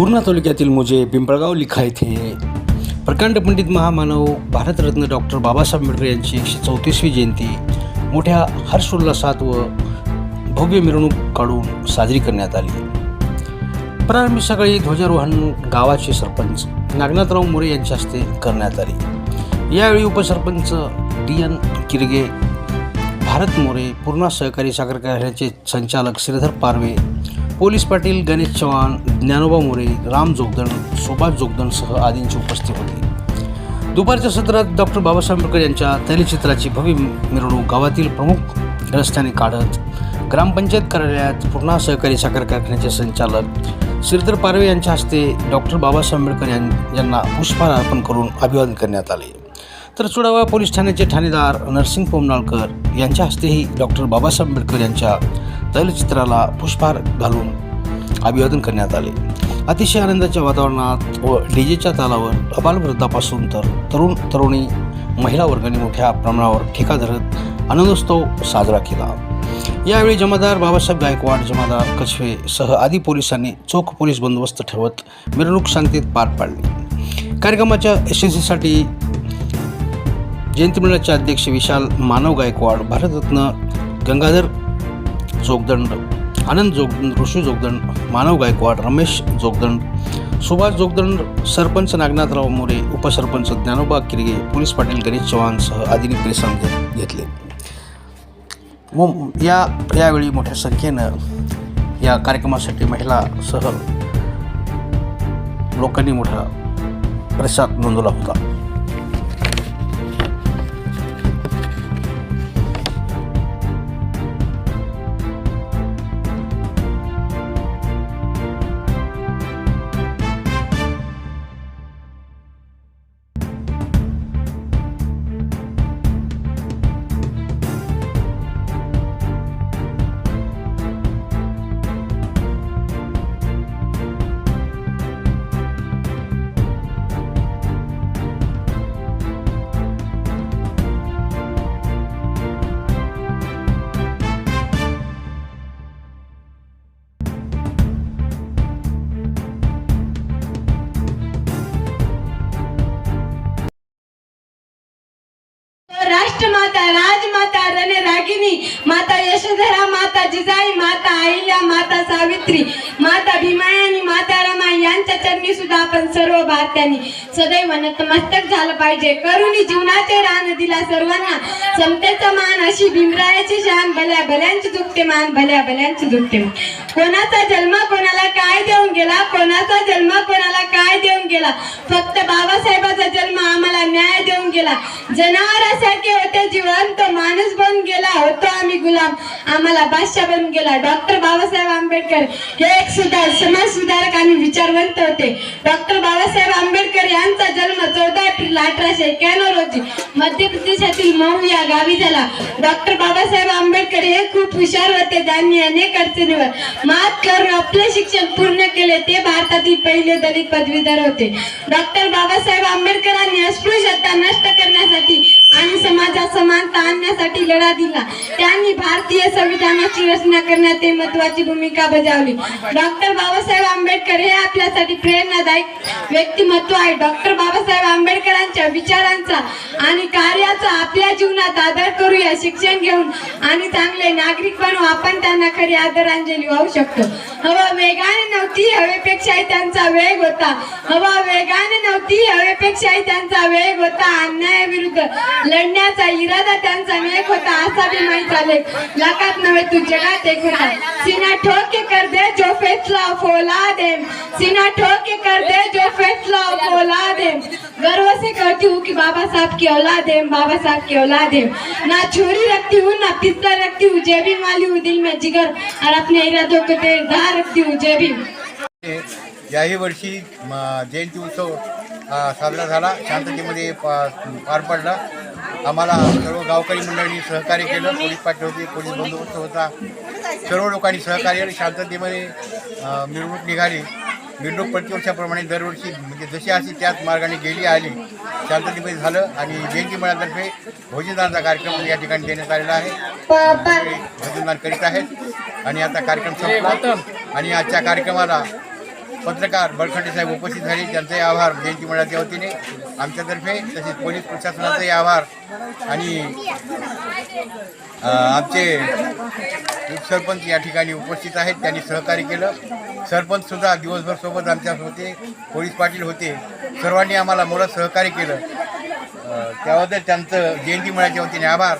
पूर्णा तालुक्यातील मुजे पिंपळगाव लिखा येथे प्रकांड पंडित महामानव भारतरत्न डॉक्टर बाबासाहेब आंबेडकर यांची एकशे चौतीसवी जयंती मोठ्या हर्षोल्लासात व भव्य मिरवणूक काढून साजरी करण्यात आली. प्रारंभी सकाळी ध्वजारोहण गावाचे सरपंच नागनाथराव मोरे यांच्या हस्ते करण्यात आले. यावेळी उपसरपंच डी एन किरगे भारत मोरे पूर्णा सहकारी साखर कारखान्याचे संचालक श्रीधर पारवे पोलीस पाटील गणेश चव्हाण ज्ञानोबा मोरे राम जोगदण सुभाष जोगदणसह आदींची उपस्थित होती. दुपारच्या सत्रात डॉक्टर बाबासाहेब आंबेडकर यांच्या तैलचित्राची भव्य मिरवणूक गावातील प्रमुख रस्त्याने काढत ग्रामपंचायत कार्यालयात पूर्णा सहकारी साखर कारखान्याचे संचालक श्रीधर पारवे यांच्या हस्ते डॉक्टर बाबासाहेब आंबेडकर यां- यांना पुष्पहार अर्पण करून अभिवादन करण्यात आले. तर चुडावा पोलीस ठाण्याचे ठाणेदार नरसिंग पोमनाळकर यांच्या हस्तेही डॉक्टर बाबासाहेब आंबेडकर यांच्या तैलचित्राला पुष्पहार घालून अभिवादन करण्यात आले. अतिशय आनंदाच्या वातावरणात व डीजेच्या तालावर अबालवृद्धापासून तर तरुण तरुणी महिला वर्गाने मोठ्या प्रमाणावर ठेका धरत आनंदोत्सव साजरा केला. यावेळी जमादार बाबासाहेब गायकवाड जमादार कछवे सह आदी पोलिसांनी चोख पोलीस बंदोबस्त ठेवत मिरवणूक शांतीत पार पाडली. कार्यक्रमाच्या यशस्वीसाठी जयंती मंडळाचे अध्यक्ष विशाल मानव गायकवाड भारतरत्न गंगाधर जोगदंड आनंद जोगदंड ऋषी जोगदंड मानव गायकवाड रमेश जोगदंड सुभाष जोगदंड सरपंच नागनाथराव मोरे उपसरपंच ज्ञानोबा किरगे पोलीस पाटील गणेश चव्हाणसह आदींनी परिश्रम घेतले. मो- या यावेळी मोठ्या संख्येनं या कार्यक्रमासाठी महिलासह लोकांनी मोठा प्रतिसाद नोंदवला होता. रण माता यशोधरा माता जिजाई माता अहिल्या माता सावित्री माता भीमायानी माता रमाई यांच्या चरणी सुद्धा आपण सर्व भारतीयांनी सदैव नतमस्तक झालं पाहिजे. करुणी जीवनाचे रान दिला सर्वांना. समतेचा मान अशी भीमरायाची शान भल्या भल्यांची दुखते मान भल्या भल्यांची दुखते मान. कोणाचा जन्म कोणाला काय देऊन गेला? कोणाचा जन्म कोणाला काय देऊन गेला? फक्त बाबासाहेबाचा जन्म आम्हाला न्याय देऊन गेला. जनावरासारखे होते जिवंत माणूस बनून गेला. होतो आम्ही गुलाम. आम्हाला बादशाह बनून गेला. डॉक्टर बाबासाहेब आंबेडकर हे एक सुधार समाज सुधारक आणि विचारवंत होते. डॉक्टर बाबासाहेब आंबेडकर यांचा जन्म चौदा एप्रिल अठराशे एक्क्याण्णव रोजी? मध्य प्रदेशातील मऊ या गावी झाला. डॉक्टर बाबासाहेब आंबेडकर हे खूप हुशार होते. त्यांनी अनेक अडचणीवर मात करून आपले शिक्षण पूर्ण केले. ते भारतातील पहिले दलित पदवीधर होते. डॉक्टर बाबासाहेब आंबेडकरांनी अस्पृश्यता नष्ट करण्यासाठी आणि समाजात समानता आणण्यासाठी लढा दिला. त्यांनी भारतीय संविधानाची रचना करण्यात ते महत्वाची भूमिका बजावली. डॉक्टर बाबासाहेब आंबेडकर हे आपल्यासाठी प्रेरणादायक व्यक्तिमत्व आहे. डॉक्टर बाबासाहेब आंबेडकर आंबेडकरांच्या विचारांचा आणि कार्याचा आपल्या जीवनात आदर करूया शिक्षण घेऊन आणि चांगले नागरिक बनू आपण त्यांना खरी आदरांजली वाहू शकतो. हवा वेगाने नव्हती हवेपेक्षाही त्यांचा वेग होता. हवा वेगाने नव्हती हवेपेक्षाही त्यांचा वेग होता. अन्यायाविरुद्ध लढण्याचा इरादा त्यांचा नेक होता असा बी माहीत आले. लाखात नव्हे तू जगात एक होता. सीना ठोके कर दे जो फैसला फोला दे सीना ठोके कर दे जो फैसला फोला दे गर्व से कहती हूँ कि बाबा साहब की औलाद है बाबा साहब की औलाद है। ना छोरी रखती हूँ ना पिस्ता रखती हूँ जेबी वाली हूँ दिल में जिगर और अपने इरादों को तेजदार रखती हूँ जेबी याही वर्षी जयंती उत्सव साजरा झाला. शांततेमध्ये पार पडला. आम्हाला सर्व गावकरी मंडळांनी सहकार्य केलं. पोलीस पाटील होते पोलीस बंदोबस्त होता. सर्व लोकांनी सहकार्य आणि शांततेमध्ये मिरवणूक निघाली. मिरवणूक प्रतिवर्षाप्रमाणे दरवर्षी म्हणजे जशी अशी त्याच मार्गाने गेली आली शांततेमध्ये झालं आणि जयंती मेळातर्फे भोजनदानाचा कार्यक्रम या ठिकाणी देण्यात आलेला आहे. भोजनदान करीत आहेत. आणि आता कार्यक्रम संपला. आणि आजच्या कार्यक्रमाला पत्रकार बळखंडे साहेब उपस्थित झाले. त्यांचाही आभार जयंती मंडळाच्या वतीने. आमच्यातर्फे तसेच पोलीस प्रशासनाचाही आभार आणि आमचे उपसरपंच या ठिकाणी उपस्थित आहेत. त्यांनी सहकार्य केलं. सरपंचसुद्धा दिवसभर सोबत आमच्या होते. पोलीस पाटील होते. सर्वांनी आम्हाला मोठं सहकार्य केलं. त्याबद्दल त्यांचं जयंती मंडळाच्या वतीने आभार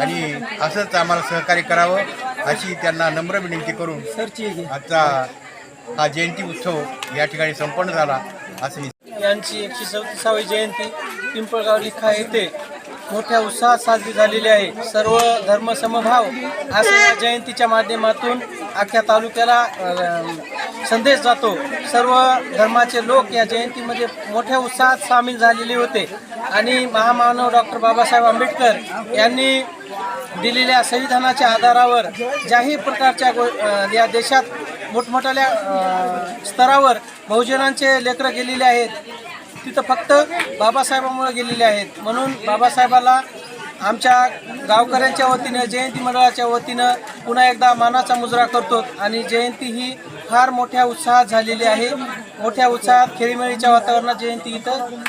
आणि असंच आम्हाला सहकार्य करावं अशी त्यांना नम्र विनंती करून आजचा हा जयंती उत्सव या ठिकाणी संपन्न झाला असं यांची एकशे चौतीसावी जयंती पिंपळगाव लिखा येथे मोठ्या उत्साहात साजरी झालेली आहे. सर्व धर्म समभाव असं या जयंतीच्या माध्यमातून अख्ख्या तालुक्याला संदेश जातो. सर्व धर्माचे लोक या जयंतीमध्ये मोठ्या उत्साहात सामील झालेले होते. आणि महामानव डॉक्टर बाबासाहेब आंबेडकर यांनी दिलेल्या संविधानाच्या आधारावर ज्याही प्रकारच्या गो या देशात मोठमोठ्या स्तरावर बहुजनांचे लेकरं गेलेले आहेत. तिथं फक्त बाबासाहेबांमुळे गेलेले आहेत. म्हणून बाबासाहेबाला आमच्या गावकऱ्यांच्या वतीनं जयंती मंडळाच्या वतीनं पुन्हा एकदा मानाचा मुजरा करतो आणि जयंती ही फार मोठ्या उत्साहात झालेली आहे. मोठ्या उत्साहात खेळीमेळीच्या वातावरणात जयंती इथं